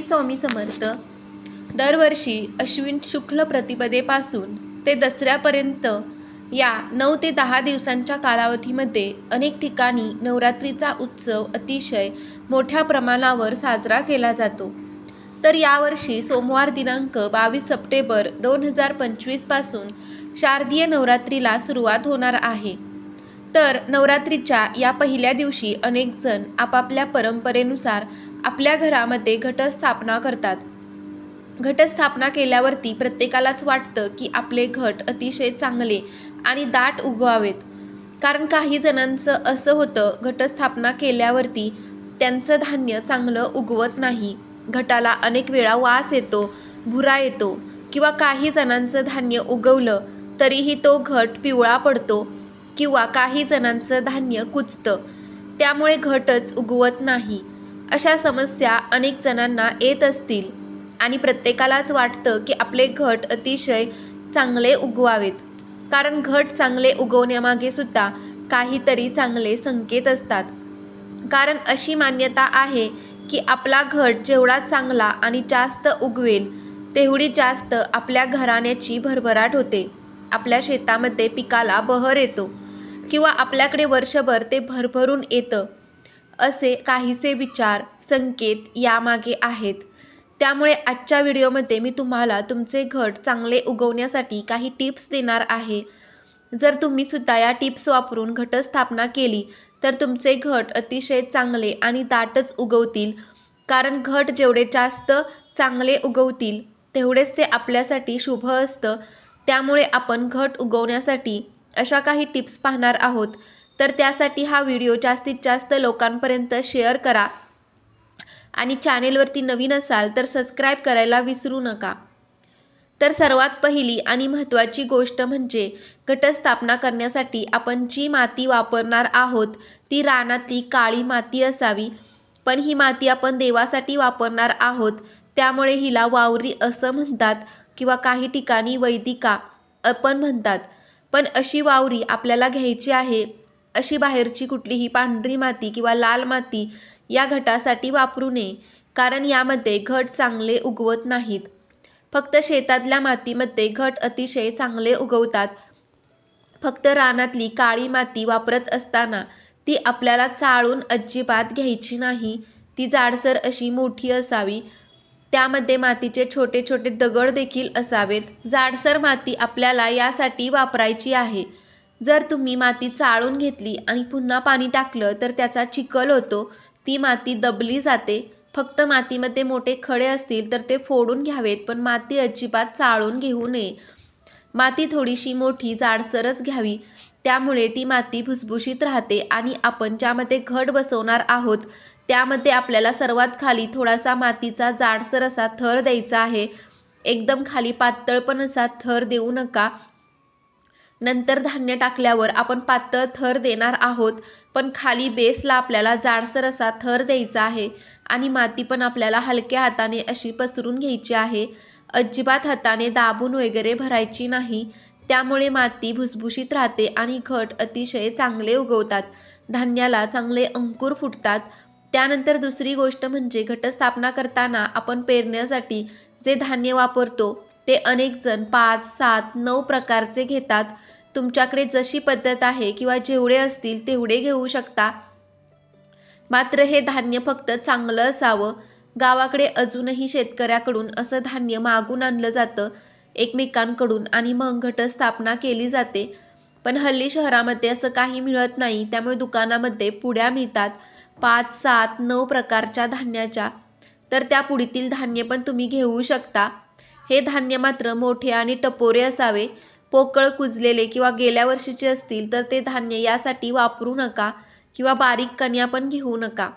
श्री स्वामी समर्थ. दरवर्षी अश्विन शुक्ल प्रतिपदेपासून ते दसऱ्यापर्यंत या नऊ ते दहा दिवसांच्या कालावधीमध्ये अनेक ठिकाणी नवरात्रीचा उत्सव अतिशय मोठ्या प्रमाणावर साजरा केला जातो. तर यावर्षी सोमवार दिनांक बावीस सप्टेंबर दोन हजार पंचवीसपासून शारदीय नवरात्रीला सुरुवात होणार आहे. तर नवरात्रीच्या या पहिल्या दिवशी अनेकजण आपापल्या परंपरेनुसार आपल्या घरामध्ये घटस्थापना करतात. घटस्थापना केल्यावरती प्रत्येकालाच वाटतं की आपले घट अतिशय चांगले आणि दाट उगवावेत. कारण काही जणांचं असं होतं घटस्थापना केल्यावरती त्यांचं धान्य चांगलं उगवत नाही. घटाला अनेक वेळा वास येतो भुरा येतो किंवा काही जणांचं धान्य उगवलं तरीही तो घट पिवळा पडतो किंवा काही जणांचं धान्य कुचतं त्यामुळे घटच उगवत नाही. अशा समस्या अनेक जणांना येत असतील आणि प्रत्येकालाच वाटतं की आपले घट अतिशय चांगले उगवावेत. कारण घट चांगले उगवण्यामागे सुद्धा काहीतरी चांगले संकेत असतात. कारण अशी मान्यता आहे की आपला घट जेवढा चांगला आणि जास्त उगवेल तेवढी जास्त आपल्या घराण्याची भरभराट होते. आपल्या शेतामध्ये पिकाला बहर येतो किंवा आपल्याकडे वर्षभर ते भरभरून येतं. असे काहीसे विचार संकेत यामागे आहेत. त्यामुळे आजच्या व्हिडिओमध्ये मी तुम्हाला तुमचे घट चांगले उगवण्यासाठी काही टिप्स देणार आहे. जर तुम्ही सुद्धा या टिप्स वापरून घटस्थापना केली तर तुमचे घट अतिशय चांगले आणि दाटच उगवतील. कारण घट जेवढे जास्त चांगले उगवतील तेवढेच ते आपल्यासाठी शुभ असतं. त्यामुळे आपण घट उगवण्यासाठी अशा काही टिप्स पाहणार आहोत. तर त्यासाठी हा व्हिडिओ जास्तीत जास्त लोकांपर्यंत शेअर करा. आणि चॅनेलवरती नवीन असाल तर सबस्क्राईब करायला विसरू नका. तर सर्वात पहिली आणि महत्त्वाची गोष्ट म्हणजे घटस्थापना करण्यासाठी आपण जी माती वापरणार आहोत ती रानातली काळी माती असावी. पण ही माती आपण देवासाठी वापरणार आहोत त्यामुळे हिला वावरी असं म्हणतात किंवा काही ठिकाणी वैदिका पण म्हणतात. पण अशी वावरी आपल्याला घ्यायची आहे. अशी बाहेरची कुठलीही पांढरी माती किंवा लाल माती या घटासाठी वापरू नये कारण यामध्ये घट चांगले उगवत नाहीत. फक्त शेतातल्या मातीमध्ये घट अतिशय चांगले उगवतात. फक्त रानातली काळी माती वापरत असताना ती आपल्याला चाळून अजिबात घ्यायची नाही ती जाडसर अशी मोठी असावी. त्यामध्ये मातीचे छोटे छोटे दगड देखील असावेत. जाडसर माती आपल्याला यासाठी वापरायची आहे. जर तुम्ही माती चाळून घेतली आणि पुन्हा पाणी टाकलं तर त्याचा चिखल होतो. ती माती दबली जाते. फक्त मातीमध्ये मोठे खडे असतील तर ते फोडून घ्यावेत पण माती अजिबात चाळून घेऊ नये. माती थोडीशी मोठी जाडसरच घ्यावी. त्यामुळे ती माती भुसभुशीत राहते आणि आपण ज्यामध्ये घट बसवणार आहोत त्यामध्ये आपल्याला सर्वात खाली थोडासा मातीचा जाडसर असा थर द्यायचा आहे. एकदम खाली पातळ पण असा थर देऊ नका. नंतर धान्य टाकल्यावर आपण पातळ थर देणार आहोत पण खाली बेसला आपल्याला जाडसर असा थर द्यायचा आहे आणि माती पण आपल्याला हलक्या हाताने अशी पसरून घ्यायची आहे. अजिबात हाताने दाबून वगैरे भरायची नाही. त्यामुळे माती भुसभुशीत राहते आणि घट अतिशय चांगले उगवतात. धान्याला चांगले अंकुर फुटतात. त्यानंतर दुसरी गोष्ट म्हणजे घटस्थापना करताना आपण पेरण्यासाठी जे धान्य वापरतो ते अनेकजण पाच सात नऊ प्रकारचे घेतात. तुमच्याकडे जशी पद्धत आहे किंवा जेवढे असतील तेवढे घेऊ शकता. मात्र हे धान्य फक्त चांगलं असावं. गावाकडे अजूनही शेतकऱ्याकडून असं धान्य मागून आणलं जातं. एकमेकांकडून आणि मग घटस्थापना केली जाते. पण हल्ली शहरामध्ये असं काही मिळत नाही त्यामुळे दुकानामध्ये पुड्या मिळतात. पाच सात नऊ प्रकारच्या धान्याच्या. तर त्या पुडीतील धान्य पण तुम्ही घेऊ शकता. हे धान्य मात्र मोठे आणि टपोरे असावे. पोकळ कुजलेले किंवा गेल्या वर्षीचे असतील तर ते धान्य यासाठी वापरू नका किंवा बारीक कन्या पण घेऊ नका.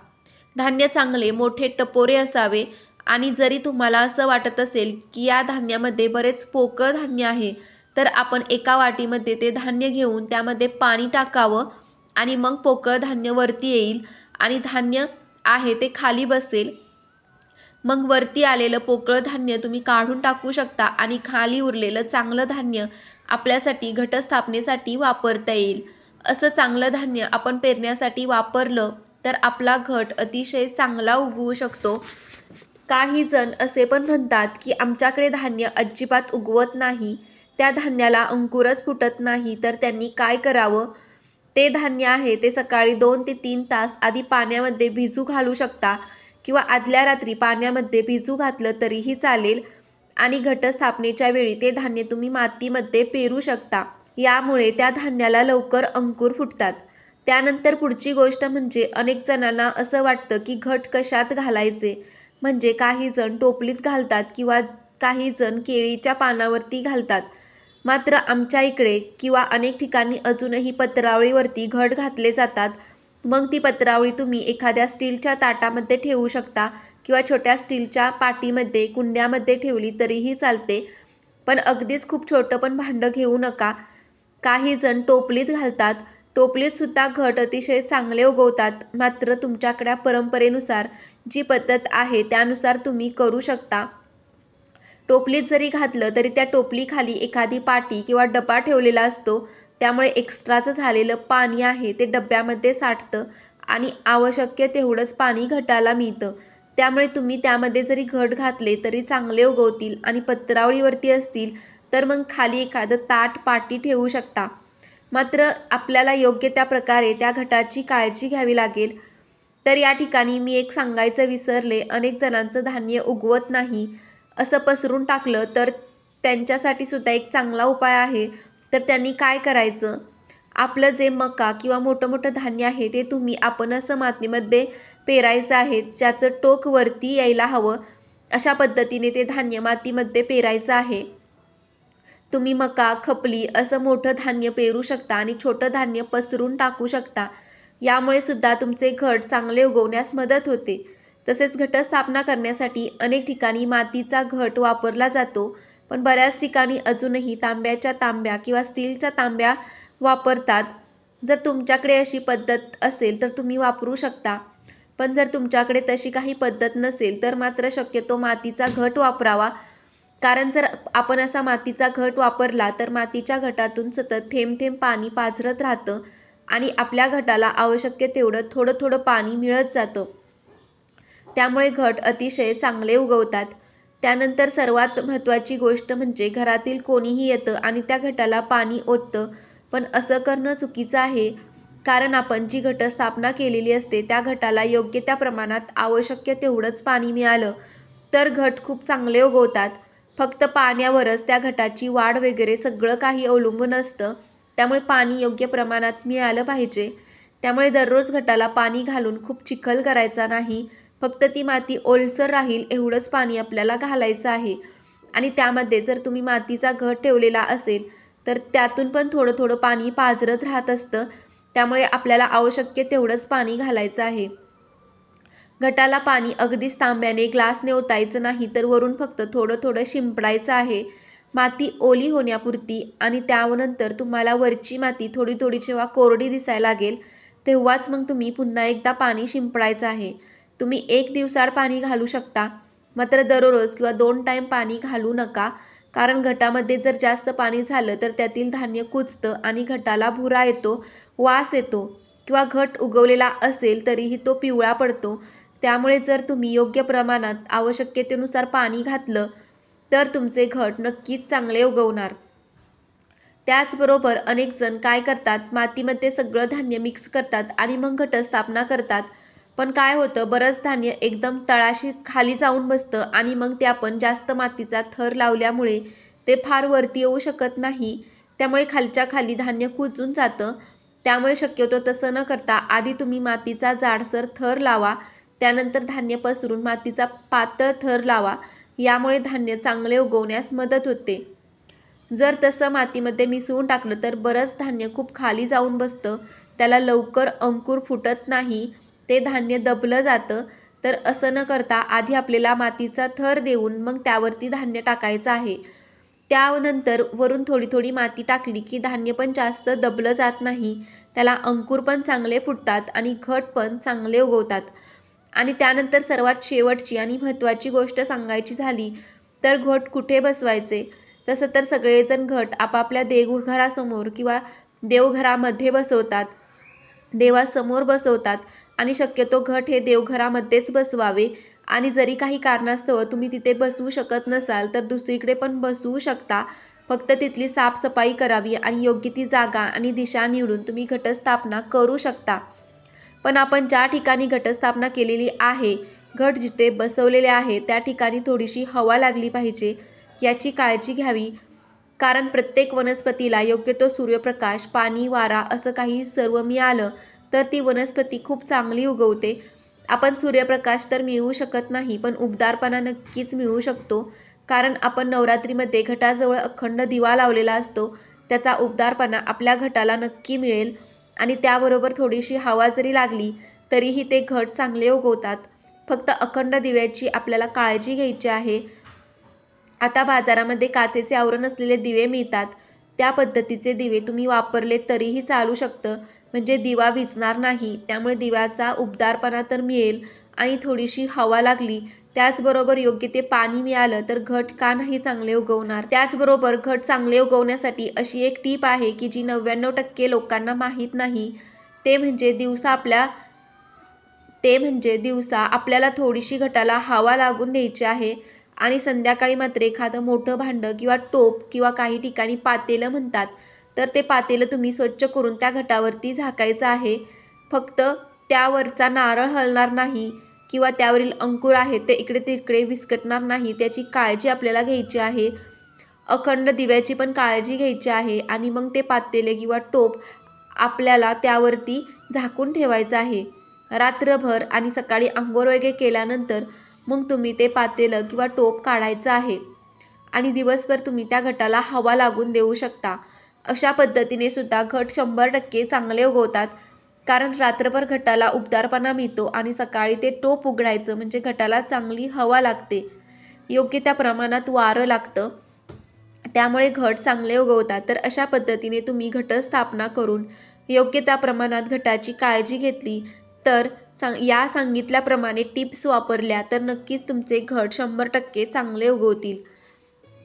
धान्य चांगले मोठे टपोरे असावे आणि जरी तुम्हाला असं वाटत असेल की या धान्यामध्ये बरेच पोकळ धान्य आहे तर आपण एका वाटीमध्ये ते धान्य घेऊन त्यामध्ये पाणी टाकावं आणि मग पोकळ धान्य वरती येईल आणि धान्य आहे ते खाली बसेल. मग वरती आलेलं पोकळ धान्य तुम्ही काढून टाकू शकता आणि खाली उरलेलं चांगलं धान्य आपल्यासाठी घटस्थापनेसाठी वापरता येईल. असं चांगलं धान्य आपण पेरण्यासाठी वापरलं तर आपला घट अतिशय चांगला उगवू शकतो. काही जण असे पण म्हणतात की आमच्याकडे धान्य अजिबात उगवत नाही. त्या धान्याला अंकुरच फुटत नाही. तर त्यांनी काय करावं? ते धान्य आहे ते सकाळी दोन ते तीन तास आधी पाण्यामध्ये भिजू घालू शकता किंवा आदल्या रात्री पाण्यामध्ये भिजू घातलं तरीही चालेल. आणि घटस्थापनेच्या वेळी ते धान्य तुम्ही मातीमध्ये पेरू शकता. यामुळे त्या धान्याला लवकर अंकुर फुटतात. त्यानंतर पुढची गोष्ट म्हणजे अनेक जणांना असं वाटतं की घट कशात घालायचे? म्हणजे काही जण टोपलीत घालतात किंवा काही जण केळीच्या पानावरती घालतात. मात्र आमच्या इकडे किंवा अनेक ठिकाणी अजूनही पत्रावळीवरती घट घातले जातात. मग ती पत्रावळी तुम्ही एखाद्या स्टीलच्या ताटामध्ये ठेवू शकता. किंवा छोट्या स्टीलच्या पाटीमध्ये कुंड्यामध्ये ठेवली तरीही चालते. पण अगदीच खूप छोटं पण भांडं घेऊ नका. काही जण टोपलीत घालतात. टोपलीतसुद्धा घट अतिशय चांगले उगवतात. मात्र तुमच्याकडे परंपरेनुसार जी पद्धत आहे त्यानुसार तुम्ही करू शकता. टोपलीत जरी घातलं तरी त्या टोपलीखाली एखादी पाटी किंवा डबा ठेवलेला असतो. त्यामुळे एक्स्ट्राचं झालेलं पाणी आहे ते डब्यामध्ये साठतं आणि आवश्यक तेवढंच पाणी घटाला मिळतं. त्यामुळे तुम्ही त्यामध्ये जरी घट घातले तरी चांगले उगवतील आणि पत्रावळीवरती असतील तर मग खाली एखादं ताट पाटी ठेवू शकता. मात्र आपल्याला योग्य त्या प्रकारे त्या घटाची काळजी घ्यावी लागेल. तर या ठिकाणी मी एक सांगायचं विसरले अनेक जणांचं धान्य उगवत नाही असं पसरून टाकलं तर त्यांच्यासाठी सुद्धा एक चांगला उपाय आहे. तर त्यांनी काय करायचं? आपलं जे मका किंवा मोठं मोठं धान्य आहे ते तुम्ही आपण असं मातीमध्ये पेरायचं आहे. ज्याचं टोक वरती यायला हवं अशा पद्धतीने ते धान्य मातीमध्ये पेरायचं आहे. तुम्ही मका खपली असं मोठं धान्य पेरू शकता आणि छोटं धान्य पसरून टाकू शकता. यामुळे सुद्धा तुमचे घट चांगले उगवण्यास मदत होते. तसेच घटस्थापना करण्यासाठी अनेक ठिकाणी मातीचा घट वापरला जातो पण बऱ्याच ठिकाणी अजूनही तांब्याच्या तांब्या किंवा स्टीलच्या तांब्या वापरतात. जर तुमच्याकडे अशी पद्धत असेल तर तुम्ही वापरू शकता. पण जर तुमच्याकडे तशी काही पद्धत नसेल तर मात्र शक्यतो मातीचा घट वापरावा. कारण जर आपण असा मातीचा घट वापरला तर मातीच्या घटातून सतत थेंब थेंब पाणी पाझरत राहतं आणि आपल्या घटाला आवश्यक तेवढं थोडं थोडं पाणी मिळत जातं. त्यामुळे घट अतिशय चांगले उगवतात. त्यानंतर सर्वात महत्त्वाची गोष्ट म्हणजे घरातील कोणीही येतं आणि त्या घटाला पाणी ओततं. पण असं करणं चुकीचं आहे. कारण आपण जी घटस्थापना केलेली असते त्या घटाला योग्य त्या प्रमाणात आवश्यक तेवढंच पाणी मिळालं. तर घट खूप चांगले उगवतात. फक्त पाण्यावरच त्या घटाची वाढ वगैरे सगळं काही अवलंबून असतं. त्यामुळे पाणी योग्य प्रमाणात मिळालं पाहिजे. त्यामुळे दररोज घटाला पाणी घालून खूप चिखल करायचा नाही. फक्त ती माती ओलसर राहील एवढंच पाणी आपल्याला घालायचं आहे. आणि त्यामध्ये जर तुम्ही मातीचा घट ठेवलेला असेल तर त्यातून पण थोडं थोडं पाणी पाझरत राहत असतं. त्यामुळे आपल्याला आवश्यक तेवढंच पाणी घालायचं आहे. घटाला पाणी अगदीच तांब्याने ग्लासने ओतायचं नाही तर वरून फक्त थोडं थोडं शिंपडायचं आहे. माती ओली होण्यापुरती आणि त्यानंतर तुम्हाला वरची माती थोडी थोडी जेव्हा कोरडी दिसायला लागेल तेव्हाच मग तुम्ही पुन्हा एकदा पाणी शिंपडायचं आहे. तुम्ही एक दिवसाआड पाणी घालू शकता. मात्र दररोज किंवा दोन टाईम पाणी घालू नका. कारण घटामध्ये जर जास्त पाणी झालं तर त्यातील धान्य कुजतं आणि घटाला भुरा येतो वास येतो किंवा घट उगवलेला असेल तरीही तो पिवळा पडतो. त्यामुळे जर तुम्ही योग्य प्रमाणात आवश्यकतेनुसार पाणी घातलं तर तुमचे घट नक्कीच चांगले उगवणार. त्याचबरोबर अनेकजण काय करतात? मातीमध्ये सगळं धान्य मिक्स करतात आणि मग घटस्थापना करतात. पण काय होतं बरंच धान्य एकदम तळाशी खाली जाऊन बसतं आणि मग ते आपण जास्त मातीचा थर लावल्यामुळे ते फार वरती येऊ शकत नाही. त्यामुळे खालच्या खाली धान्य कुजून जातं. त्यामुळे शक्यतो तसं न करता आधी तुम्ही मातीचा जाडसर थर लावा. त्यानंतर धान्य पसरून मातीचा पातळ थर लावा. यामुळे धान्य चांगले उगवण्यास मदत होते. जर तसं मातीमध्ये मिसळून टाकलं तर बरंच धान्य खूप खाली जाऊन बसतं. त्याला लवकर अंकुर फुटत नाही. ते धान्य दबलं जातं तर असं न करता आधी आपल्याला मातीचा थर देऊन मग त्यावरती धान्य टाकायचं आहे. त्यानंतर वरून थोडी थोडी माती टाकली की धान्य पण जास्त दबलं जात नाही त्याला अंकुर पण चांगले फुटतात आणि घट पण चांगले उगवतात. आणि त्यानंतर सर्वात शेवटची आणि महत्त्वाची गोष्ट सांगायची झाली तर घट कुठे बसवायचे? तसं तर सगळेजण घट आपापल्या देवघरासमोर किंवा देवघरामध्ये बसवतात. देवासमोर बसवतात. आणि शक्यतो घट हे देवघरामध्येच बसवावे. आणि जरी काही कारणास्तव तुम्ही तिथे बसवू शकत नसाल तर दुसरीकडे पण बसवू शकता. फक्त तिथली साफसफाई करावी आणि योग्य ती जागा आणि दिशा निवडून तुम्ही घटस्थापना करू शकता. पण आपण ज्या ठिकाणी घटस्थापना केलेली आहे घट जिथे बसवलेले आहे त्या ठिकाणी थोडीशी हवा लागली पाहिजे याची काळजी घ्यावी. कारण प्रत्येक वनस्पतीला योग्य तो सूर्यप्रकाश पाणी वारा असं काही सर्व मिळालं तर ती वनस्पती खूप चांगली उगवते. आपण सूर्यप्रकाश तर मिळवू शकत नाही पण उबदारपणा नक्कीच मिळवू शकतो. कारण आपण नवरात्रीमध्ये घटाजवळ अखंड दिवा लावलेला असतो. त्याचा उबदारपणा आपल्या घटाला नक्की मिळेल. आणि त्याबरोबर थोडीशी हवा जरी लागली तरीही ते घट चांगले उगवतात. फक्त अखंड दिव्याची आपल्याला काळजी घ्यायची आहे. आता बाजारामध्ये काचेचे आवरण असलेले दिवे मिळतात. त्या पद्धतीचे दिवे तुम्ही वापरले तरीही चालू शकतं. म्हणजे दिवा विचणार नाही त्यामुळे दिव्याचा उबदारपणा तर मिळेल आणि थोडीशी हवा लागली त्याचबरोबर योग्य ते पाणी मिळालं तर घट का नाही चांगले उगवणार? त्याचबरोबर घट चांगले उगवण्यासाठी अशी एक टीप आहे की जी नव्याण्णव टक्के लोकांना माहीत नाही ते म्हणजे दिवसा आपल्या ते म्हणजे दिवसा आपल्याला थोडीशी घटाला हवा लागून द्यायची आहे आणि संध्याकाळी मात्र एखादं मोठं भांडं किंवा टोप किंवा काही ठिकाणी पातेलं म्हणतात तर ते पातेलं तुम्ही स्वच्छ करून त्या घटावरती झाकायचं आहे. फक्त त्यावरचा नारळ हलणार नाही किंवा त्यावरील अंकुर आहे ते इकडे तिकडे विस्कटणार नाही त्याची काळजी आपल्याला घ्यायची आहे. अखंड दिव्याची पण काळजी घ्यायची आहे आणि मग ते पातेले किंवा टोप आपल्याला त्यावरती झाकून ठेवायचं आहे. रात्रभर आणि सकाळी आंघोळ वगैरे केल्यानंतर मग तुम्ही ते पातेलं किंवा टोप काढायचं आहे. आणि दिवसभर तुम्ही त्या घटाला हवा लागून देऊ शकता. अशा पद्धतीने सुद्धा घट शंभर टक्के चांगले उगवतात. कारण रात्रभर घटाला उबदारपणा मिळतो आणि सकाळी ते टोप उघडायचं म्हणजे घटाला चांगली हवा लागते. योग्य त्या प्रमाणात वारं लागतं. त्यामुळे घट चांगले उगवतात. तर अशा पद्धतीने तुम्ही घटस्थापना करून योग्य त्या प्रमाणात घटाची काळजी घेतली तर सांग या सांगितल्याप्रमाणे टिप्स वापरल्या तर नक्कीच तुमचे घट शंभर टक्के चांगले उगवतील.